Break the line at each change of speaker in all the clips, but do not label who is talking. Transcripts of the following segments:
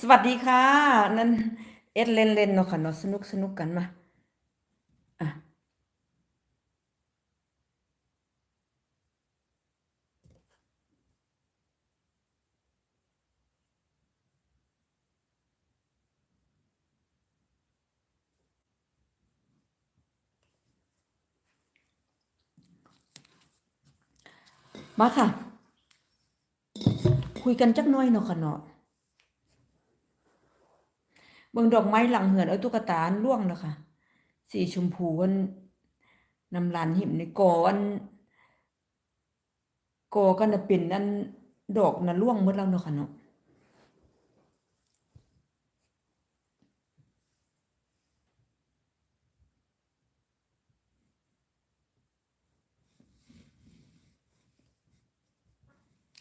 สวัสดีค่ะ นั่นเอ็ดเล่นเล่นเนาะค่ะเนาะสนุกสนุกกันมาอะมาค่ะ คุยกันจักน้อยเนาะค่ะเนาะเบิ่งดอกไม้หลังเหือนเอาตุ๊กตาล่วงเนาะค่ะ สีชมพูอันน้ำลานหิมในกออันกอกันน่ะเป็นอันดอกน่ะล่วงหมดแล้วเนาะค่ะเนาะ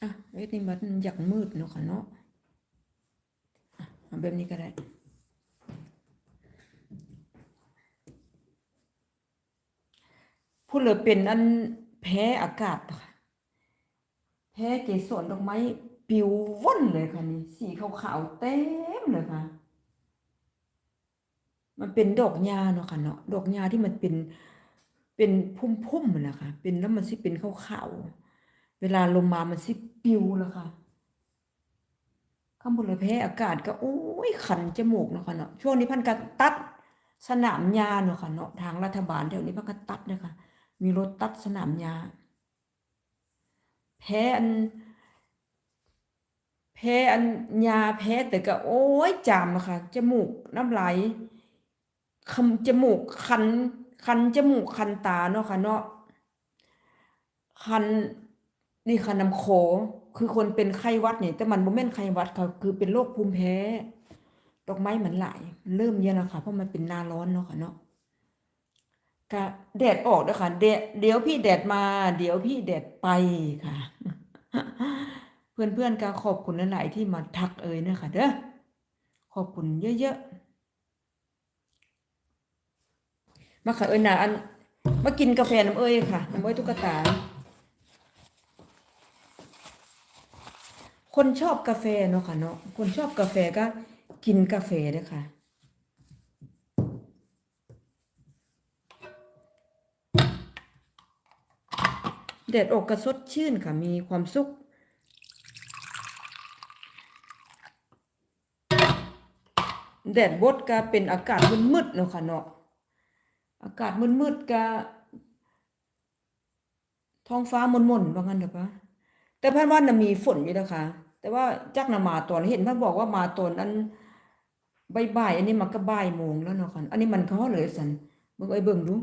อะเวทนี่มันอยากมืดเนาะค่ะเนาะอะแบบนี้ก็ได้พูดเลยเป็นอันแพ้อากาศค่ะแพ้เกสรดอกไม้ปิวว่อนเลยค่ะนี่สีขาวๆเต็มเลยค่ะ มันเป็นดอกหญ้าเนาะค่ะเนาะดอกหญ้าที่มันเป็นเป็นพุ่มๆมันนะคะเป็นแล้วมันสิเป็นขาวๆเวลาลมมามันสิ ปิวแล้วค่ะข้างบนเลยแพ้อากาศก็โอ้ยคันจมูกเนาะค่ะเนาะช่วงนี้พันก็ตัดสนามหญ้าเนาะค่ะเนาะทางรัฐบาลแถวนี้พันก็ตัดนะคะมีรถตัดสนามหญ้าแพ้อันแพ้อันยาแพ้แต่ก็โอ้ยจามอะค่ะจมูกน้ำไหลคำจมูกคันคันจมูกคันตาเนาะค่ะเนาะคัน นี่ค่ะน้ำโขคือคนเป็นไข้หวัดเนี่ยแต่มันบ่แม่นไข้หวัดค่ะคือเป็นโรคภูมิแพ้ดอกไม้มันหลาย เริ่มเยอะแล้วค่ะ เพราะมันเป็นหน้าร้อนเนาะค่ะเนาะก็แดดออกแล้วค่ะเดเดี๋ยวพี่แดดมา เดี๋ยวพี่แดดไปค่ะ เพื่อนๆก็ขอบคุณหลายๆที่มาทักเอ่ยนะคะเด้อขอบคุณเยอะๆมาค่ะเอ้ยนะอันมากินกาแฟน้ำเอ้ยค่ะน้ำเอ้ยตุ๊กตา คนชอบกาแฟเนาะค่ะเนาะคนชอบกาแฟก็กินกาแฟเด้อค่ะ แดดออกกระสดชื่นค่ะมีความสุขแดดบดก็เป็นอากาศมืดๆเนาะค่ะเนาะอากาศมืดๆก็ท้องฟ้ามนๆว่างั้นเถอะปะ แต่เพันว่านะมีฝนอยู่นะคะ แต่ว่าจักน่ะมาตอนเห็นเพิ่นบอกว่ามาตอนนั้นบ่ายๆอันนี้มันก็บ่ายโมงแล้วเนาะค่ะอันนี้มันเขาเลยสันเบิ่งเอ้เบิ่งดู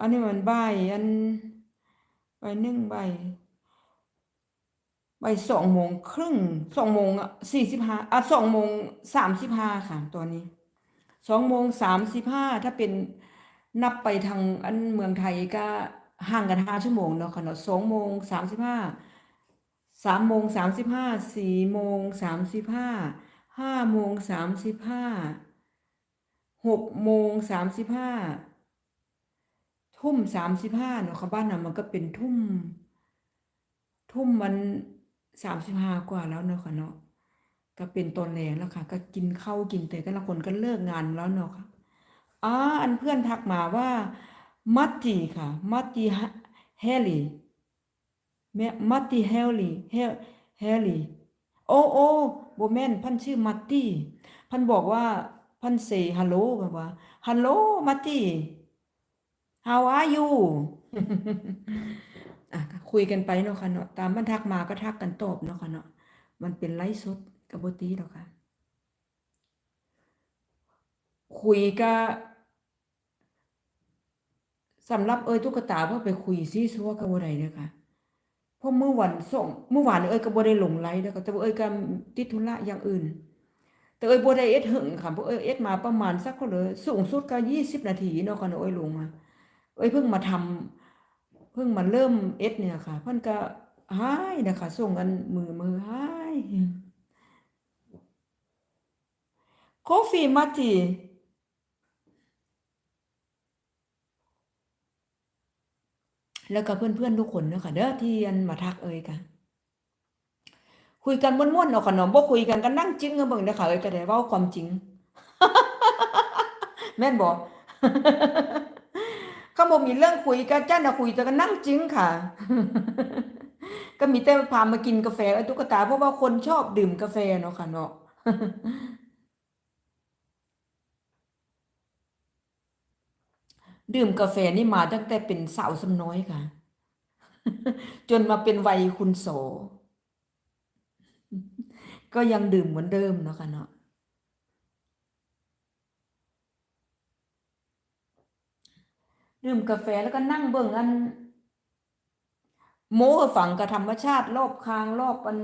อันนี้มันใบอันใบหนึ่งใบ่ายบ่ายสองโมงครึ่งสองโมงสี่สิบห้าอะสองโมงสามสิบห้าค่ะตอนนี้สองโมงสามสิบห้าถ้าเป็น นับไปทางอันเมืองไทยก็ห่างกันห้าชั่วโมงเนาะค่ะเนาะสองโมงสามสิบห้าสามโมงสามสิบห้าสี่โมงสามสิบห้าห้าโมงสามสิบห้าหกโมงสามสิบห้าทุ่มสามสิบห้าเนาะค่ะบ้านน่ะมันก็เป็นทุ่ม ทุ่มมันสามสิบห้ากว่าแล้วเนาะค่ะเนาะก็เป็นตอนแรงแล้วค่ะ ก็กินข้าวกินแต่แต่ละคนก็เลิกงานแล้วเนาะค่ะ อ่าอันเพื่อนทักมาว่ามัตติค่ะ มัตติเฮลีแม่มัตติเฮลีเฮเฮลีโอ้โอ้โบแมนพันชื่อมัตติพันบอกว่าพันเซฮัลโหลแบบว่าฮัลโหลมัตติ How are you อะคุยกันไปเนาะค่ะเนาะตามมันทักมาก็ทักกันตอบเนาะค่ะเนาะมันเป็นไลฟ์สดกับบตีหรอกค่ะ คุยก็ สำหรับเอ้ยตุ๊กตาเพื่อไปคุยซีซัวกับบ่ได้เด้อค่ะเพราะเมื่อวันส่งเมื่อวานเอ้ยก็บ่ได้ลงไลฟ์เด้อค่ะแต่ว่าเอ้ยก็ติดธุระอย่างอื่น แต่เอ้ยบ่ได้เอ็ดหึงค่ะเพราะเอ้ยเอ็ดมาประมาณสักก็เลยสูงสุดก็20 นาทีเนาะค่ะเนาะเอ้ยลงมาเอ้ยเพิ่งมาทำเพิ่งมาเริ่มเอ็ดเนี่ยค่ะเพิ่นก็หายนะคะส่งกันมือมือหายคอฟฟี่มาติ แล้วก็เพื่อนๆทุกคนเนาะค่ะเด้อที่อันมาทักเอ่ยค่ะคุยกันม่วนๆเนาะค่ะเนาะบ่คุยกันก็นั่งจิ้งกันเบิ่งเด้อค่ะเอ้ยก็ได้เว้าความจริง แม่นบ่เขาบ่มีเรื่องคุยกันจ้าน่ะคุยแต่ก็นั่งจิ้งค่ะ ก็มีแต่พามากินกาแฟไอ้ตุ๊กตาเพราะว่าคนชอบดื่มกาแฟเนาะค่ะเนาะ ดื่มกาแฟนี่มาตั้งแต่เป็นสาวสำน้อยค่ะ จนมาเป็นวัยคุณโส ก็ยังดื่มเหมือนเดิมเนาะค่ะเนาะดื่มกาแฟแล้วก็นั่งเบิ่งอัน โม้ฝังกับธรรมชาติ รอบข้างรอบอัน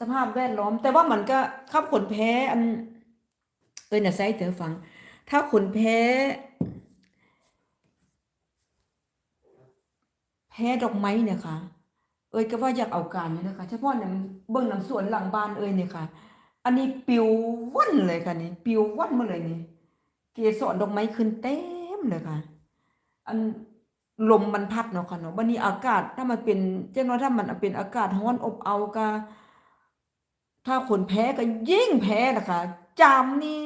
สภาพแวดล้อม แต่ว่ามันก็ขับขนแพ้อันเอ้ยน่ะไซเตอฟัง ถ้าขนแพ้ แพ้ดอกไม้เนี่ยค่ะ เอ้ยก็ว่าอยากเอาการอยู่นะคะเฉพาะน้ำเบิ่งน้ำสวนหลังบ้านเอ้ยเนี่ยค่ะ อันนี้ปิวว่อนเลยค่ะนี่ปิวว่อนมาเลยนี่เกสรดอกไม้ขึ้นเต็มเลยค่ะ อันลมมันพัดเนาะค่ะเนาะบัดนี้อากาศถ้ามันเป็นจังน้อยถ้ามันเป็นอากาศร้อนอบเอาวก็ถ้าคนแพ้ก็ยิ่งแพ้นะคะจามนี่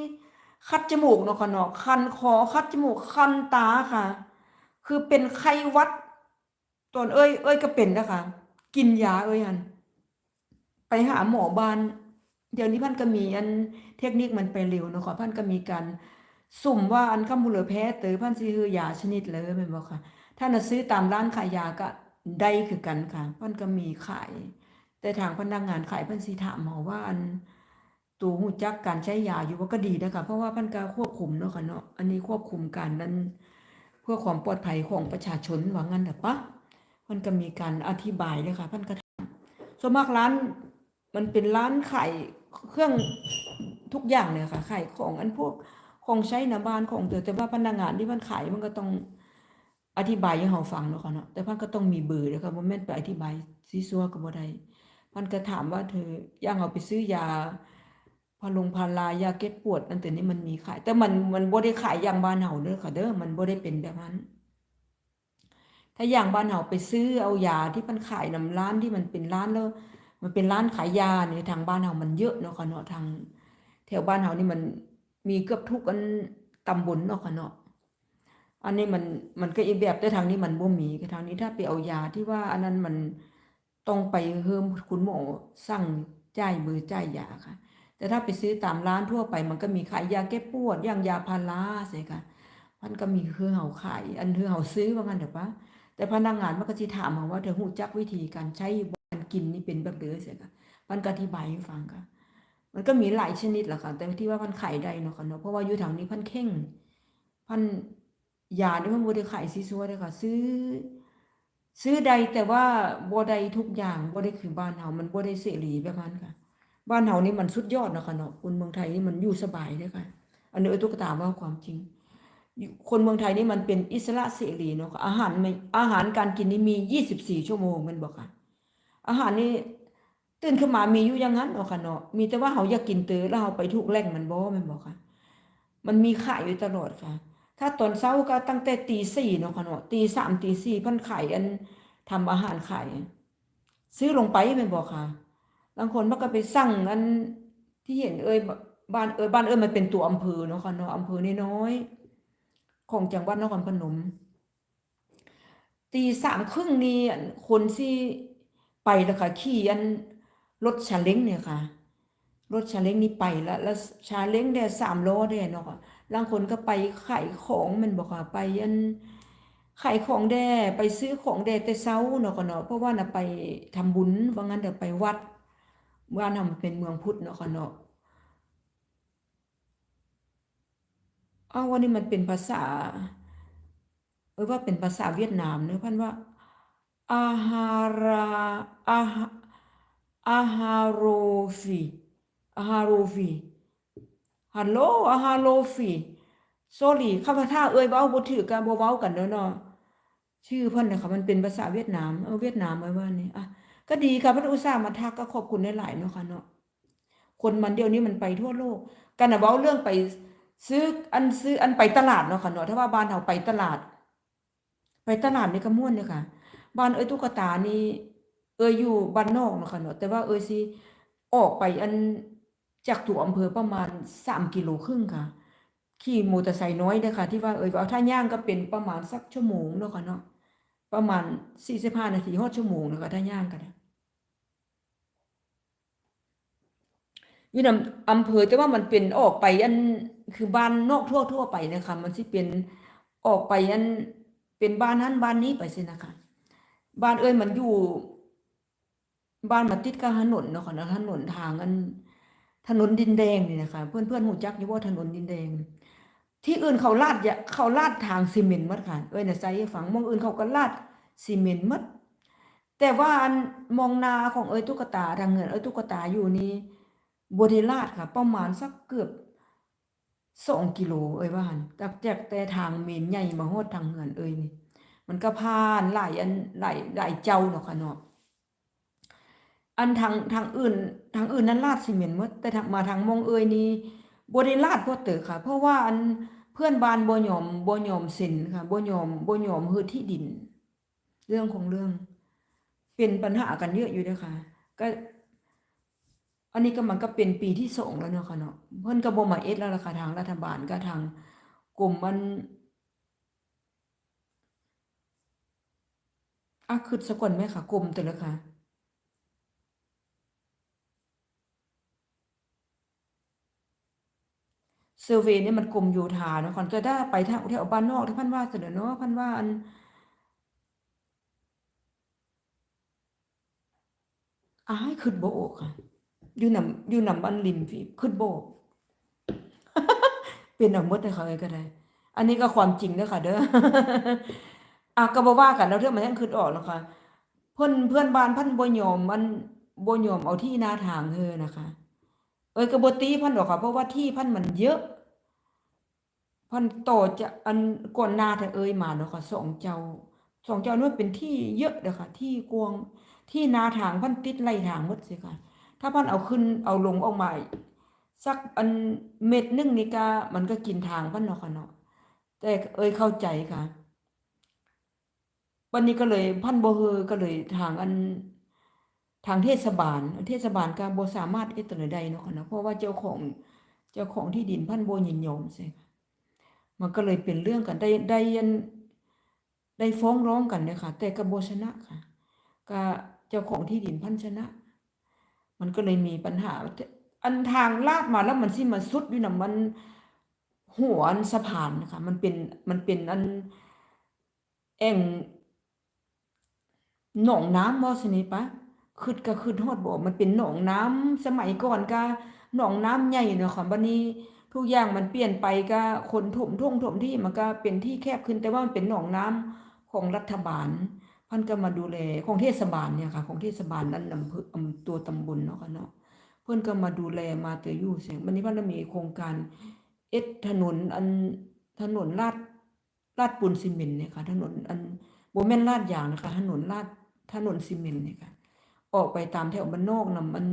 คัดจมูกเนาะค่ะเนาะคันคอคัดจมูกคันตาค่ะ คือเป็นไข้หวัด ตอนเอ้ย เอ้ยก็เป็นนะคะ กินยาเอ้ยอัน ไปหาหมอบ้าน เดี๋ยวนี้พันก็มีอันเทคนิคมันไปเร็วนะค่ะพันก็มีการสุ่มว่าอันคำพูเหลือแพ้เตอพันสิคือยาชนิดเลยแม่นบ่ค่ะ ถ้าน่ะซื้อตามร้านขายยาก็ได้คือกันค่ะพันก็มีขาย แต่ทางพนักงานขายพิ่นสิถามหมอว่าอันตัวหูจักการใช้ยาอยู่ว่าก็ดีนะคะเพราะว่าพันก็ควบคุมเนาะค่ะเนาะอันนี้ควบคุมการนั้นเพื่อความปลอดภัยของประชาชนว่างั้นเถอะปะ มันก็มีการอธิบายเลยค่ะเพันก็ถามส่วนมากร้านมันเป็นร้านขายเครื่องทุกอย่างเลยค่ะขายของอันพวกของใช้ในบ้านของเธอแต่ว่าพนักงานที่มันขายมันก็ต้องอธิบายให้เราฟังเนาะค่ะเนาะแต่พันก็ต้องมีเบอร์นะคะบ่แม่นไปอธิบายซีซัวก็บ่ได้พันก็ถามว่าเธอย่างเอาไปซื้อยาพาลงพารายาแก้ปวดนั่นแต่นี้มันมีขาย แต่มันมันบ่ได้ขายอย่างบ้านเฮาเด้อค่ะเด้อมันบ่ได้เป็นแบบนั้น ถ้าอย่างบ้านเฮาไปซื้อเอายาที่มันขายนำร้านที่มันเป็นร้านแล้ว มันเป็นร้านขายยาเนี่ยทางบ้านเฮามันเยอะเนาะค่ะเนาะทาง แถวบ้านเฮานี่มันมีเกือบทุกอันตำบลเนาะค่ะเนาะอันนี้มันมันก็อีกแบบแต่ทางนี้มันบ่มีทางนี้ถ้าไปเอายาที่ว่า อันนั้นมันต้องไปเฮิมคุณหมอสั่งจ่ายเบอจ่ายยาค่ะ แต่ถ้าไปซื้อตามร้านทั่วไป มันก็มีขายยาแก้ปวดอย่างยาพาราใช่ค่ะมันก็มีคือเฮาขายอันคือเฮาซื้อว่างั้นเถอะปะ แต่พนักงานมันก็สิถามเฮาว่าเธอฮู้จักวิธีการใช้การกินนี่เป็นแบบใดใช่ค่ะมันก็อธิบายให้ฟังค่ะ มันก็มีหลายชนิดแหละค่ะ แต่ที่ว่าพันไขายได้เนาะค่ะเนาะเพราะว่าอยู่ทางนี้พันเข่งพันยานี่มันบ่ได้ขายซีซัวเด้อค่ะ ซื้อ ซื้อใดแต่ว่าบ่ได้ทุกอย่างบ่ได้คือบ้านเฮามันบ่ได้เสรีแบบนั้นค่ะ บ้านเฮานี่มันสุดยอดเนาะค่ะเนาะคนเมืองไทยนี่มันอยู่สบายเด้อค่ะ อันนี้ตุ๊กตาว่าความจริง คนเมืองไทยนี่มันเป็นอิสระเสรีเนาะค่ะอาหารไม่อาหารการกินนี่มี24ชั่วโมงม่นบ่ค่ะอาหารนี่ตื่นขึ้นมามีอยู่อย่างนั้นเนาะค่ะเนาะมีแต่ว่าเฮาอยากกินเตอแล้วเฮาไปทุกแหล่งมันบ่ม่นบ่ค่ะ มันมีขายอยู่ตลอดค่ะ ถ้าตอนเช้าก็ตั้งแต่ตีสี่เนาะค่ะเนาะตีสามตีสี่พิ่นขายอันทำอาหารไขายซื้อลงไปม่นบ่ค่ะบางคนมันก็ไปสั่งอันที่เห็นเอ่ยบ้านเอ่ยบ้านเอ่ยมันเป็นตัวอำเภอเนาะค่ะเนาะอำเภอน้อย ของจังหวัดนครพนม ตีสามครึ่งนี่อันคนที่ไปแล้วค่ะขี่อันรถซาเล้งเนี่ยค่ะ รถซาเล้งนี่ไปแล้วแล้วซาเล้งเนี่ยสามล้อเนี่ยเนาะค่ะบางคนก็ไปขายของมันบอกค่ะไปอันขายของแด่ไปซื้อของแด่แต่เช้าเนาะค่ะเนาะเพราะว่าน่ะไปทำบุญว่างั้นเดี๋ยวไปวัดบ้านเฮามันเป็นเมืองพุทธเนาะค่ะเนาะ อ้าววันนี้มันเป็นภาษา เออว่าเป็นภาษาเวียดนามเนอะพันว่าอาหาราอาหาอาหาโรฟีอาหาโรฟีฮัลโหลอาหาโรฟีโซลีข้าพเจ้าเอ่ยเว้าบ่ถือกันบ่เว้ากันเด้อเนาะชื่อเพิ่นน่ะคะมันเป็นภาษาเวียดนามเออเวียดนามไว้ว่านี่อะก็ดีค่ะพิ่นอุตส่าห์มาทักก็ขอบคุณหลายๆเนาะค่ะเนาะคนมันเดี๋ยวนี้มันไปทั่วโลกกันนะเว้าเรื่องไป ซื้ออันซื้ออันไปตลาดเนาะค่ะเนาะถ้าว่าบ้านเฮาไปตลาด ไปตลาดนี่ก็ม่วนเด้อค่ะ บ้านเอ้ยตุ๊กตานี่เอ้ยอยู่บ้านนอกเนาะค่ะเนาะแต่ว่าเอ้ยสิออกไปอันจากตัวอำเภอประมาณ3กิโลครึ่งค่ะ ขี่มอเตอร์ไซค์น้อยเด้ค่ะที่ว่าเอ้ยว่าถ้าย่างก็เป็นประมาณสักชั่วโมงเนาะค่ะเนาะประมาณ45นาทีฮอดชั่วโมงเนาะค่ะถ้าย่างก็ได้อยู่นำอำเภอแต่ว่ามันเป็นออกไปอัน คือบ้านนอกทั่วทั่วไปนะคะ มันสิเป็นออกไปอันเป็นบ้านนั้นบ้านนี้ไปสินะคะ บ้านเอ้ยมันอยู่ บ้านมันติดกับถนนเนาะค่ะถนนทางอันถนนดินแดงนี่นะคะ เพื่อนเพื่อนหูจักอยู่ว่าถนนดินแดง ที่อื่นเขาลาดยะเขาลาดทางซีเมนต์หมดค่ะเอ้ยน่ะใส่ให้ฟังมองอื่นเขาก็ลาดซีเมนต์หมดแต่ว่าอันมองนาของเอ้ยตุ๊กตาทางเงินเอ้ยตุ๊กตาอยู่นี่บ่ได้ลาดค่ะ ประมาณสักเกือบ 2กิโลเอ้ยว่าหันจากจากแต่ทางเมนใหญ่มาฮอดทางเงินเอ้ยนี่ มันก็ผ่านหลายอันหลายหลายเจ้าเนาะค่ะเนาะอันทางทางอื่นทางอื่นนั้นลาดซีเมนต์มดแต่ทางมาทางมองเอ้ยนี่บ่ได้ลาดพอเต๋อค่ะ เพราะว่าอันเพื่อนบ้านบ่ยอมบ่ยอมเซ็นค่ะบ่ยอมบ่ยอมฮือที่ดิน เรื่องของเรื่อง เป็นปัญหากันเยอะอยู่เด้อค่ะ ก็ อันนี้ก็มันก็เป็นปีที่สองแล้วเนาะค่ะเนาะเพิ่นก็บ่มาเอ็ดแล้วล่ะค่ะทางรัฐบาลก็ทางกรมมันอะคิดซะก่อนแม่ค่ะกรมแต่ละค่ะเซอร์เวย์เนี่ยมันกรมโยธาเนาะก่อนจะได้ไปทางแถวบ้านนอกที่พันว่าเสนอเนาะพันว่าอันอ้ายขึ้นบ่ออกค่ะ อยู่นำอยู่นำบ้านริมพี่ขึ้นโบกเป็นเอาหมดเลยค่ะเอ้ยก็ได้ อันนี้ก็ความจริงเด้อค่ะ เด้ออะก็บ่ว่ากันแล้วเรื่องมันยังขึ้นออกแล้วค่ะ เพิ่อนเพื่อนบ้านพิ่นบ่ยอมมันบ่ยอมเอาที่นาทางเฮอนะคะ เอ้ยก็บ่ตีพิ่นดอกค่ะเพราะว่าที่พิ่นมันเยอะพิ่นต่อจะอันก่อนหน้าแต่เอ่ยมาเนาะค่ะสองเจ้าสองเจ้านั้นเป็นที่เยอะเด้อค่ะ ที่กวงที่นาทางพิ่นติดไร่ทางมดสิค่ะ ถ้าเพิ่นเอาขึ้นเอาลงออกมาสักอันเม็ดหนึงนี่ก็มันก็กินทางพิ่นเนาะค่ะเนาะแต่เอ่ยเข้าใจค่ะ วันนี้ก็เลยพันโบเฮอก็เลยทางอันทางเทศบาล เทศบาลก็บ่สามารถเฮ็ดตัวใดเนาะค่ะเนาะเพราะว่าเจ้าของเจ้าของที่ดินพันโบยินยอมใช่มันก็เลยเป็นเรื่องกันได้ได้ยันได้ฟ้องร้องกันเนี่ยค่ะ แต่ก็บ่ชนะค่ะ ก็เจ้าของที่ดินพันชนะ มันก็เลยมีปัญหา อันทางลาดมาแล้วมันสิมาสุดอยู่นำมันหัวอันสะพานนะคะมันเป็นมันเป็นอันแอ่งหนองน้ำบ่ซินี่ปะคิดก็คิดฮอดบ่มันเป็นหนองน้ำสมัยก่อนก็หนองน้ำใหญ่เนาะค่ะบัดนี้ทุกอย่างมันเปลี่ยนไปก็คนถมท่งถมที่มันก็เป็นที่แคบขึ้นแต่ว่ามันเป็นหนองน้ำของรัฐบาล เพิ่นก็มาดูแลของเทศบาลเนี่ยค่ะ ของเทศบาลนั้นอำเภอตัวตำบลเนาะค่ะเนาะเพิ่นก็มาดูแลมาแต่อยู่เสียงบัดนี้เพิ่นก็มีโครงการเอ็ดถนนอันถนนลาดลาดปูนซีเมนต์เนี่ยค่ะ ถนนอันโบแมนลาดยางนะคะ ถนนลาดถนนซีเมนต์เนี่ยค่ะ ออกไปตามแถวบ้านนอกนำมัน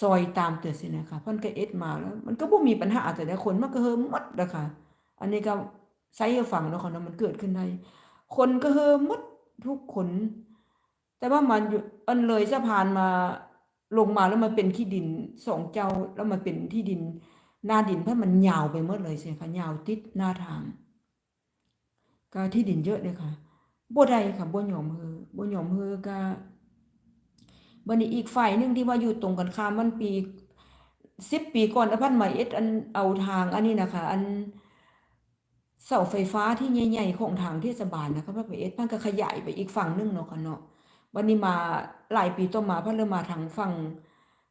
ซอยตามเตือสินะคะเพิ่นก็เอ็ดมาแล้ว มันก็บ่มีปัญหาแต่ละคนมันก็เฮิมมดเด้อค่ะอันนี้ก็ไสให้ฟังเนาะค่ะเนาะมันเกิดขึ้นได้คนก็เฮิมหมด ทุกคน แต่ว่ามันอยู่อันเลยสะพานมาลงมาแล้วมันเป็นที่ดินสองเจ้าแล้วมันเป็นที่ดิน หน้าดินเพราะมันยาวไปหมดเลยสิค่ะยาวติดหน้าทางก็ที่ดินเยอะเลยค่ะบ่ได้ค่ะบ่ยอมเฮอบ่ยอมเฮอก็บัดนี้อีกฝ่ายหนึงที่ว่าอยู่ตรงกันข้ามมันปี10ปีก่อนอพันใหม่เอ็ดอันเอาทางอันนี้นะคะอัน เสาไฟฟ้าที่ใหญ่ๆของทางเทศบาลนะคะพิ่นไปเอ็ดเพิ่นก็ขยายไปอีกฝั่งหนึงเนาะค่ะเนาะบัดนี้มาหลายปีต่อมาพิ่นเริ่มมาทางฝั่ง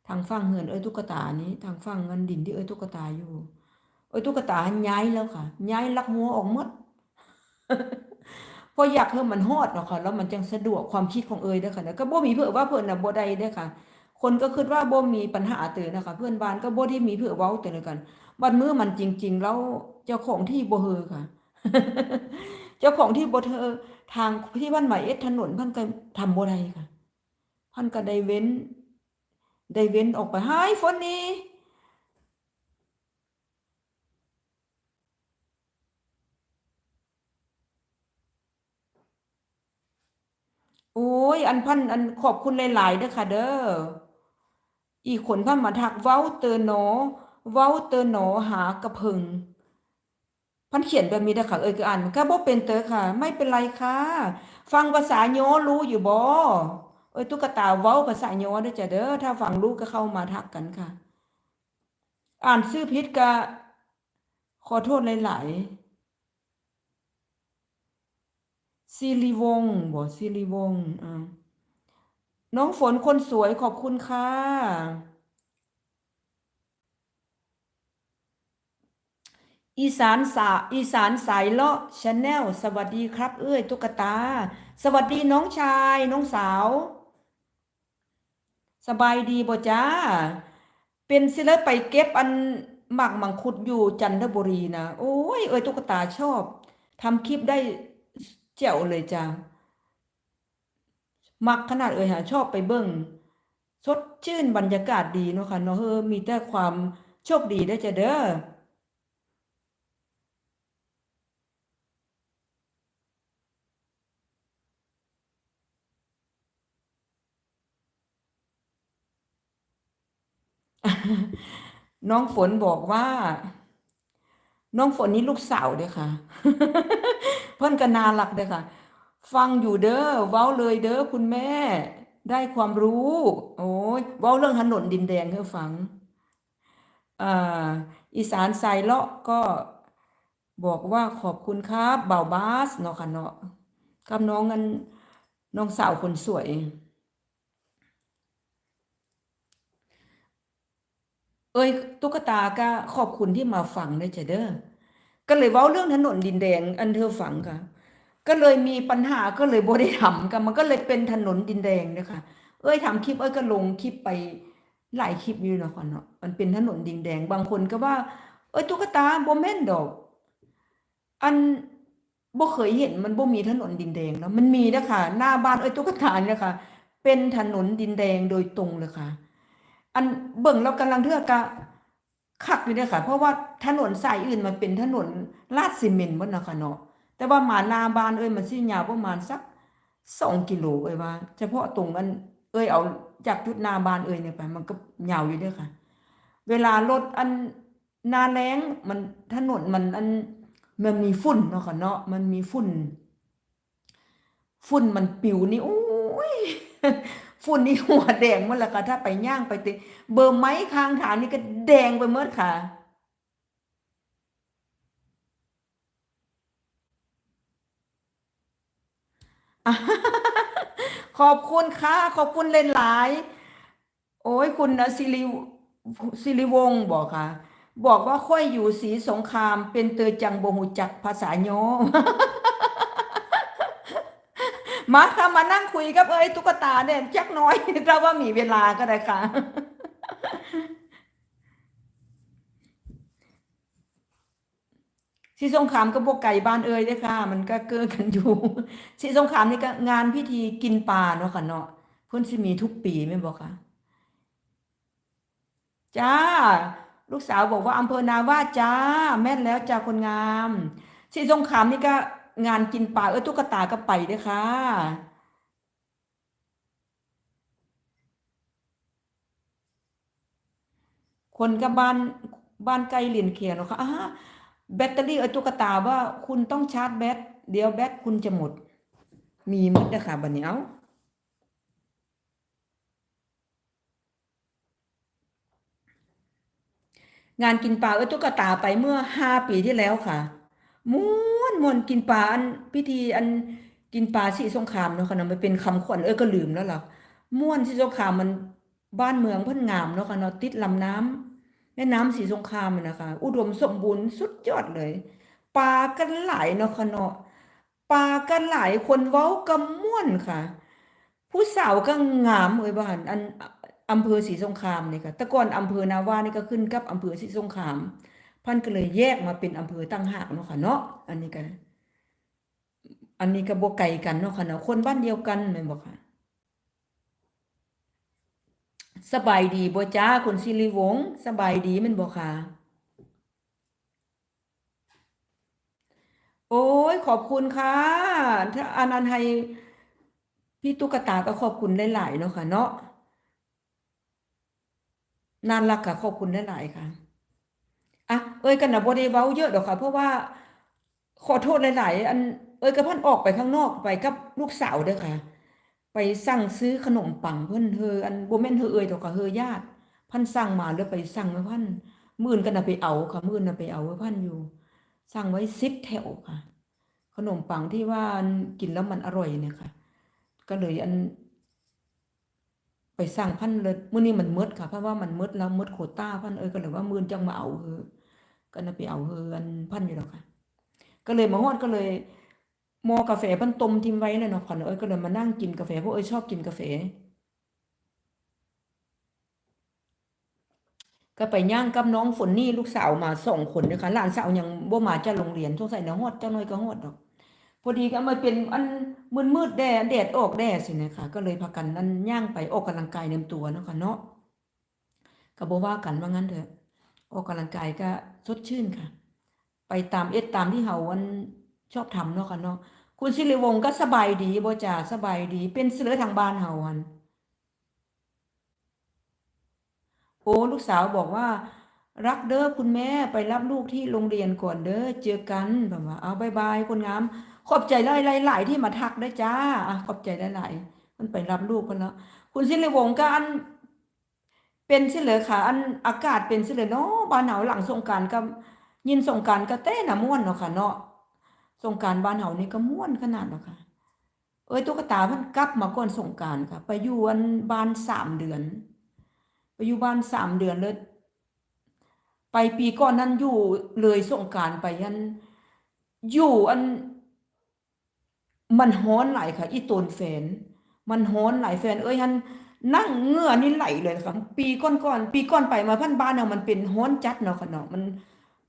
ทางฝั่งเฮือนเอ้ยตุ๊กตานี้ ทางฝั่งเงินดินที่เอ้ยตุ๊กตาอยู่เอ้ยตุ๊กตาย้ายแล้วค่ะ ย้ายลักหัวออกหมดพราะอยากให้มันฮอดเนาะค่ะแล้วมันจังสะดวกความคิดของเอ้ยเด้ค่ะนะก็บ่มีเผื่อว่าเพิ่อนน่ะบ่ได้เด้ค่ะ คนก็คิดว่าบ่มีปัญหาเตือนนะคะ เพื่อนบ้านก็บ่ได้มีเผื่อเว้าเตือนกัน บัดมือมันจริง ๆ แล้วเจ้าของที่บ่เฮอค่ะ เจ้าของที่บ่เฮอทางที่บ้านใหม่เอ็ดถนนพิ่นก็ทำบ่ได้ค่ะพิ่นก็ได้เว้น ได้เว้นออกไปหายฝนนี่โอ้ย อันพันอันขอบคุณหลายๆเด้อค่ะ เด้ออีกคนพันมาทักเว้าเตอหนอ เว้าเตอหนอหากระเพิงพันเขียนแบบนี้เด้อค่ะเอ้ยก็อ่านก็บ่เป็นเตอค่ะ ไม่เป็นไรค่ะ ฟังภาษาโยรู้อยู่บ่เอ้ยตุ๊กตาเว้าภาษาโยเด้อจ้ะเด้อถ้าฟังรู้ก็เข้ามาทักกันค่ะ อ่านชื่อผิดก็ขอโทษหลายๆซิริวงบ่ซิริวงอ่าน้องฝนคนสวยขอบคุณค่ะ อีสานสาอีสานสายเลาะชาแนลสวัสดีครับ เอ้ยตุ๊กตา สวัสดีน้องชายน้องสาว สบายดีบ่จ้า เป็นสิลยไปเก็บอันหมักมังคุดอยู่จันทบุรีนะโอ้ยเอ้ยตุ๊กตาชอบทำคลิปได้แจ๋วเลยจ้ามักขนาดเอ้ยหาชอบไปเบิ่งสดชื่นบรรยากาศดีเนาะค่ะเนาะเฮอมีแต่ความโชคดีได้จ้ะเด้อ น้องฝนบอกว่า น้องฝนนี่ลูกสาวเด้อค่ะ เพิ่นก็น่ารักเด้อค่ะ ฟังอยู่เด้อเว้าเลยเด้อคุณแม่ ได้ความรู้ โอ้ยเว้าเรื่องถนนดินแดงให้ฟังอ่าอีสานสายเลาะก็บอกว่าขอบคุณครับเบาบาสเนาะค่ะเนาะกับน้องกันน้องสาวคนสวย เอ้ยตุ๊กตาก็ขอบคุณที่มาฟังด้วยจ้ะเด้อก็เลยเว้าเรื่องถนนดินแดง อันเธอฟังค่ะ ก็เลยมีปัญหาก็เลยบ่ได้ทำกันมันก็เลยเป็นถนนดินแดงเด้อค่ะเอ้ยทำคลิปเอ้ยก็ลงคลิปไปหลายคลิปอยู่นะค่ะเนาะมันเป็นถนนดินแดง บางคนก็ว่า เอ้ยตุ๊กตาบ่แม่นดอก อันบ่เคยเห็นมันบ่มีถนนดินแดงแล้วมันมีเด้อค่ะหน้าบ้านเอ้ยตุ๊กตาเนี่ยค่ะ เป็นถนนดินแดงโดยตรงเลยค่ะ อันเบิ่งเรากำลังเทือกะคักอยู่เด้อค่ะ เพราะว่าถนนสายอื่นมันเป็นถนนลาดซีเมนต์บ่เนะคะเนาะแต่ว่ามานาบานเอ้ยมันสิยาวประมาณสัก2กิโลเอ้ยว่า เฉพาะตรงนั้นเอ้ยเอาจากจุดนาบานเอ้ยเนี่ยไป มันก็ยาวอยู่เด้อค่ะ เวลารถอันนาแล้งมันถนนมันอันมันมีฝุ่นเนาะค่ะเนาะมันมีฝุ่น ฝุ่นมันปิวนี่โอ้ย ฝุ่นนี่หัวแดงหมดแล้วค่ะ ถ้าไปย่างไปติเบอร์ไม้ข้างทางนี่ก็แดงไปหมดค่ะ ขอบคุณค่ะ ขอบคุณเลนหลาย โอ้ยคุณนะสิริสิริวงศ์บอกค่ะ บอกว่าค่อยอยู่ศรีสงครามเป็นเตอจังบ่ฮู้จักภาษาโยม มาค่ะมานั่งคุยกับเอ้ยตุ๊กตาเนี่ยจักน้อยเราว่ามีเวลาก็ได้ค่ะสีสงครามก็บ่ไกลบ้านเอ้ยเด้ค่ะ มันก็เกื้อกันอยู่สีสงครามนี่ก็งานพิธีกินปลาเนาะค่ะเนาะเพิ่นสิมีทุกปีแม่นบ่คะจ้า ลูกสาวบอกว่าอำเภอนาว่าจ้า แม่นแล้วจ้าคนงามสีสงครามนี่ก็ งานกินปลาเอ้ยตุ๊กตาก็ไปด้อค่ะ คนกับบ้านบ้านใกล้เลียนเคียงเนาะคะอ่าแบตเตอรี่เอ้ตุ๊กตาว่าคุณต้องชาร์จแบตเดี๋ยวแบตคุณจะหมด มีมดเด้อค่ะบัดนี้เอางานกินปลาเอ้ตุ๊กตาไปเมื่อห้าปีที่แล้วค่ะ ม่วนมวนกินปลาอันพิธีอันกินปลาสีสงครามเนาะค่ะเนาะมันเป็นคำขวัญเอ้ยก็ลืมแล้วล่ะม่วนสีสงครามมันบ้านเมืองเพิ่นงามเนาะค่ะเนาะติดลำน้ำแม่น้ำสีสงครามนะคะ อุดมสมบูรณ์สุดยอดเลย ปลากันหลายเนาะค่ะเนาะปลากันหลายคนเว้าก็ม่วนค่ะ ผู้สาวก็งามเอ้ยบ้านอันอำเภอศรีสงครามนี่ค่ะแต่ก่อนอำเภอนาว่านี่ก็ขึ้นกับอำเภอศรีสงคราม พันก็เลยแยกมาเป็นอำเภอต่างหากเนาะค่ะเนาะอันนี้ก็อันนี้ก็บ่ไกลกันเนาะค่ะเนาะคนบ้านเดียวกันแม่นบ่ค่ะ สบายดีบ่จ้าคุณสิริวงศ์สบายดีม่นบ่ค่ะ โอ้ยขอบคุณค่ะถ้าอันนั้นให้พี่ตุ๊กตาก็ขอบคุณหลายๆเนาะค่ะเนาะน่ารักค่ะขอบคุณหลายๆค่ะ อะเอ้ยกันนะบ่ได้เว้าเยอะดอกค่ะ เพราะว่าขอโทษหลาย ๆ อันเอ้ยกับเพิ่นออกไปข้างนอกไปกับลูกสาวเด้อค่ะ ไปสั่งซื้อขนมปังเพิ่นเฮออันบ่แม่นเฮอเอ้ยดอกค่ะเฮอญาติพิ่นสั่งมาแล้วไปสั่งไว้พิ่นมื่นก็น่ะไปเอาค่ะมื่นนะไปเอาไว้พิ่นอยู่ สั่งไว้10แถวค่ะ ขนมปังที่ว่ากินแล้วมันอร่อยเนี่ยค่ะ ก็เลยอัน ไปสั่งพันเลยมื้อนี้มันหมดค่ะเพราะว่ามันหมดแล้วหมดโควตาพันเอ้ยก็เลยว่ามื้อจังมาเอาเฮอก็นะไปเอาเฮออันพันอยู่ดอกค่ะ ก็เลยมาฮอดก็เลยมอกาแฟพิ่นต้มทิ้งไว้เลยเนาะค่ะเอ้ยก็เลยมานั่งกินกาแฟเพราะเอ้ยชอบกินกาแฟ ก็ไปย่างกับน้องฝนนี่ลูกสาวมาสองคนนะคะหลานสาวยังบ่มาจาโรงเรียนสงสัยนะฮอดเจังน้อยก็ฮอดดอก พอดีก็มาเป็นอันมืดๆแดดแดดออกแดดสินะคะก็เลยพากันนั่นย่างไปออกกำลังกายเต็มตัวเนาะค่ะเนาะก็บ่ว่ากันว่างั้นเถอะออกกำลังกายก็สดชื่นค่ะ ไปตามเอ็ดตามที่เฮาอันชอบทำเนาะค่ะเนาะคุณสิริวงศ์ก็สบายดีบ่จ้าสบายดี เป็นเสือทางบ้านเฮาอันโอ้ลูกสาวบอกว่า รักเด้อคุณแม่ไปรับลูกที่โรงเรียนก่อนเด้อเจอกันแบบว่าเอาบายบายคนงาม ขอบใจหลายๆที่มาทักได้จ้าอะขอบใจหลายๆมันไปรับลูกกันแล้วคุณสิริวงศ์ก็อัน เป็นสิเหลือค่ะ อันอากาศเป็นสิเหลือเนาะบ้านเฮาหลังสงกานต์ก็ยินสงกานต์ก็เต้น่ะม่วนเนาะค่ะเนาะสงกานต์บ้านเฮานี่ก็ม่วนขนาดเนาะค่ะเอ้ยตุ๊กตาเพิ่นกลับมาก่อนสงกานต์ค่ะ ไปอยู่อันบ้านสามเดือน ไปอยู่บ้านสามเดือนเลย ไปปีก่อนนั้นอยู่เลยสงกานต์ไปยันอยู่อัน มันฮ้อนไหลค่ะ อีตนแฟน มันฮ้อนไหลแฟน เอ้ยฮันนั่งเหงื่อนี่ไหลเลยค่ะ ปีก่อนๆปีก่อนไปมาพันบ้านเนาะมันเป็นฮ้อนจัดเนาะค่ะเนาะมัน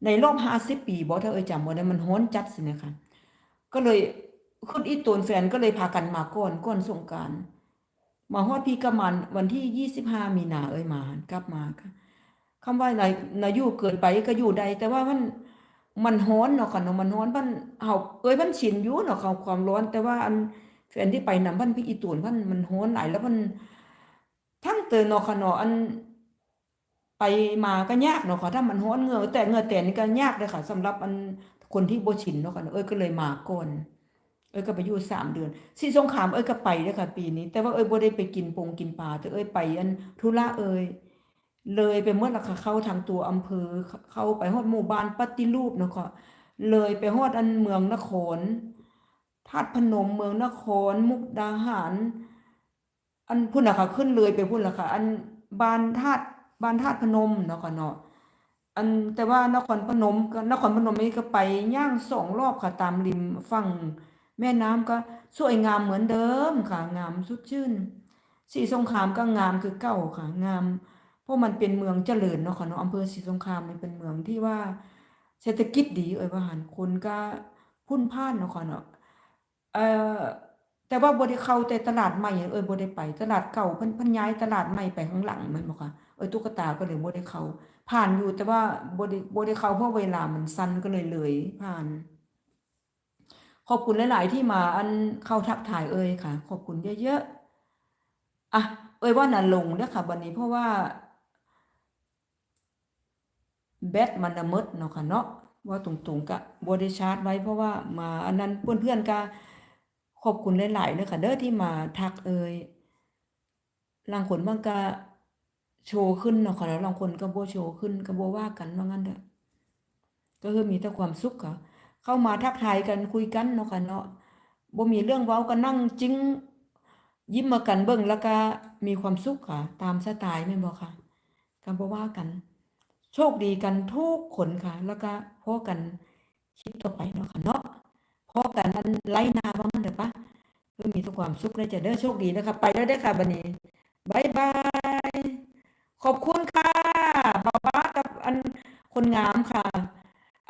ในรอบ50ปีบ่ถ้าเอ้ยจำบ่ได้มันฮ้อนจัดสินะคะก็เลยคุณอีโตนแฟนก็เลยพากันมาก่อนก่อนสงกรานต์มาฮอดพี่กะมันวันที่25มีนาเอ้ยมากลับมาค่ะ คำว่านานาอยู่เกินไปก็อยู่ได้แต่ว่ามันมันร้อนเนาะค่ะเนาะมันร้อนมันเฮาเอ้ยมันชินอยู่เนาะค่ะความร้อน แต่ว่าอันแฟนที่ไปนำพันพี่อีตูนพันมันร้อนหลายแล้วมันทั้งเตือนเนาะค่ะเนาะอันไปมาก็ยากเนาะค่ะถ้ามันร้อนเหงื่อแต่เหงื่อแตกนี่ก็ยากเลยค่ะสำหรับอันคนที่บ่ชินเนาะค่ะเอ้ยก็เลยมาก่อนเอ้ยก็ไปอยู่สามเดือนสีสงขามเอ้ยก็ไปเด้อค่ะ ปีนี้ แต่ว่าเอ้ยบ่ได้ไปกินปงกินปลาแต่เอ้ยไปอันธุระเอ้ย เลยไปเมื่อละค่ะเข้าทางตัวอำเภอ เข้าไปฮอดหมู่บ้านปฏิรูปเนาะค่ะเลยไปฮอดอันเมืองนครธาตุพนมเมืองนคร มุกดาหาร อันพุ่นน่ะค่ะขึ้นเลยไปพุ่นล่ะค่ะ อันบ้านธาตุบ้านธาตุพนมเนาะค่ะเนาะอันแต่ว่านครพนมก็นครพนมนี่ก็ไปย่างสองรอบค่ะตามริมฝั่งแม่น้ำก็สวยงามเหมือนเดิมค่ะ งามสดชื่นสีสงครามก็งามคือเก่าค่ะ งาม เพราะมันเป็นเมืองเจริญเนาะค่ะเนาะอำเภอศรีสงครามนี่เป็นเมืองที่ว่าเศรษฐกิจดีเอ่ยว่าหันคนก็พุ่นพ่านเนาะค่ะเนาะเอ่อแต่ว่าบ่ได้เข้าแต่ตลาดใหม่เอ้ยบ่ได้ไป ตลาดเก่าเพิ่นเพิ่นย้ายตลาดใหม่ไปข้างหลังม่นบ่ค่ะเอ้ยตุ๊กตาก็เลยบ่ได้เข้าผ่านอยู่แต่ว่าบ่ได้บ่ได้เข้าเพราะเวลามันสั้นก็เลยเลยผ่าน ขอบคุณหลาย ๆ ที่มาอันเข้าทักทายเอ่ยค่ะ ขอบคุณเยอะๆอะเอ่ยว่าน่ะลงเด้อค่ะวันนี้เพราะว่า แบตมันมดเนาะค่ะเนาะว่าตรงๆก็บ่ได้ชาร์จไว้เพราะว่ามาอันนั้นเพื่อนๆก็ขอบคุณหลายๆเด้อค่ะเด้อที่มาทักเอ่ยลางคนมันก็โชว์ขึ้นเนาะค่ะแล้วลางคนก็บ่โชว์ขึ้นก็บ่ว่ากันว่างั้นเด้อก็คือมีแต่ความสุขค่ะ เข้ามาทักทายกันคุยกันเนาะค่ะเนาะบ่มีเรื่องเว้าก็นั่งจิ้งยิ้มมากันเบิ่งแล้วก็มีความสุขค่ะ ตามสไตล์แม่นบ่ค่ะก็บ่ว่ากัน โชคดีกันทุกคนค่ะ แล้วก็พบกันคลิปต่อไปเนาะค่ะเนาะพบกันมันไล่นาว่ามันเด้อปะคือมีแต่ความสุขเลยจะเด้อโชคดีนะคะ ไปแล้วเด้ค่ะบัดนี้บายบาย ขอบคุณค่ะบ๊าวบ้ากับอันคนงามค่ะ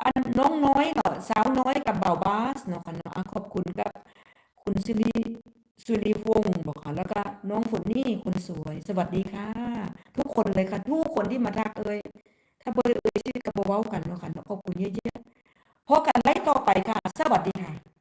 อันน้องน้อยเนาะสาวน้อยกับเบาบาสเนาะค่ะเนาะอะขอบคุณกับ คุณสิริสุริวงศ์บอกค่ะแล้วก็น้องฝนนี่คนสวย สวัสดีค่ะ ทุกคนเลยค่ะ ทุกคนที่มาทักเอ่ย ถ้าบริด้เอ่ยชื่อก็บ่เวากันเนาะค่ะเนาะขอบคุณเยอะๆพบกันไล่ต่อไปค่ะ สวัสดีค่ะ